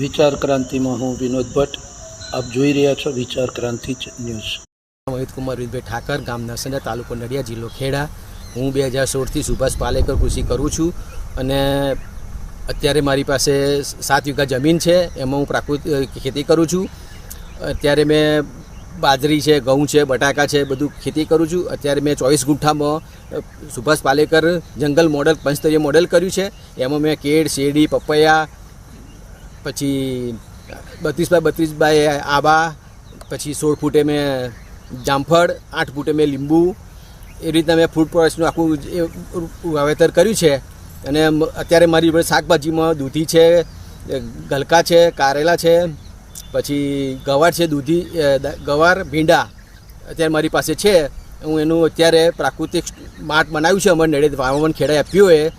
વિચાર ક્રાંતિમાં હું વિનોદ ભટ્ટ. આપ જોઈ રહ્યા છો વિચાર ક્રાંતિ ન્યૂઝ. મોહિત કુમાર વિજયભાઈ ઠાકર ગામ નરસંડા તાલુકો નડિયા જિલ્લો ખેડા. હું બે હજાર સોળથી સુભાષ પાલેકર કૃષિ કરું છું અને અત્યારે મારી પાસે સાત વીઘા જમીન છે. એમાં હું પ્રાકૃતિક ખેતી કરું છું. અત્યારે મેં બાજરી છે, ઘઉં છે, બટાકા છે, બધું ખેતી કરું છું. અત્યારે મેં ચોવીસ ગુઠ્ઠામાં સુભાષ પાલેકર જંગલ મોડલ, પંચતરીય મોડલ કર્યું છે. એમાં મેં કેળ, શેરડી, પપૈયા, પછી બત્રીસ બાય બત્રીસ બાય આબા, પછી સોળ ફૂટે મેં જામફળ, આઠ ફૂટે મેં લીંબુ. એ રીતના મેં ફૂડ પ્રોડક્ટ્સનું આખું વાવેતર કર્યું છે. અને અત્યારે મારી શાકભાજીમાં દૂધી છે ગલકા છે, કારેલા છે પછી ગવાર છે દૂધી ગવાર, ભીંડા અત્યારે મારી પાસે છે. હું એનું અત્યારે પ્રાકૃતિક માટ બનાવ્યું છે. અમારે નડે વાવણ ખેડાએ આપ્યું એ